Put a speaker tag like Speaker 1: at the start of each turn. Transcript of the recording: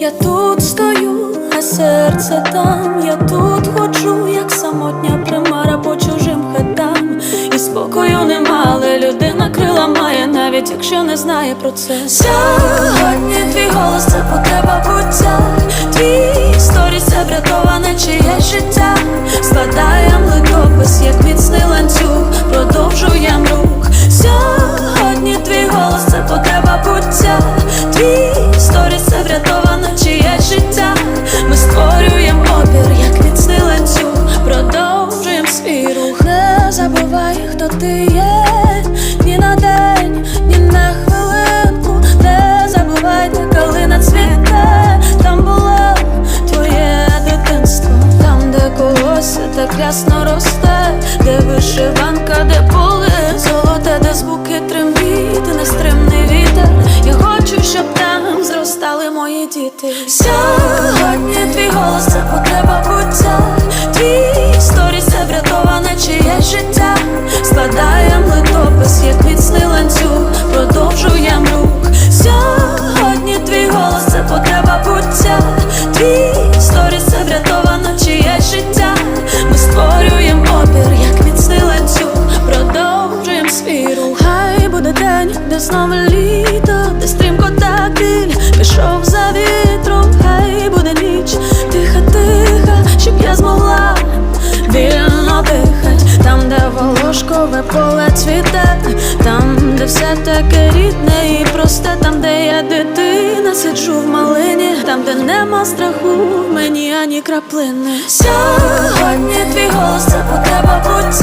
Speaker 1: Я тут стою, а серце там. Я тут ходжу, як самотня примара по чужим хатам. І спокою нема, але людина крила має, навіть якщо не знає про це. Сьогодні твій голос це потреба буття. Твій ти є, ні на день, ні на хвилинку. Не забувай, де калина цвіте, там було твоє дитинство, там, де колося так рясно росте, де вишиванка, де поле золоте, де звуки трембіт, нестримний вітер. Я хочу, щоб там зростали мої діти. Сьогодні твій голос це потреба буття. Твій сторіс це врятоване чиє життя. Ми створюємо опір, як міцний ланцюг, продовжуєм свій. Хай буде день, де знову літо, де стрімко так біль пішов за вітром, хай буде ніч, тиха, тиха, щоб я змогла вільно дихать, там, де волошкове поле цвіте, там, де все таке рідне і просте, там, де я дитина, сиджу в малині, там, де нема страху, в мені ані краплини. Сьогодні твій голос це потреба буття,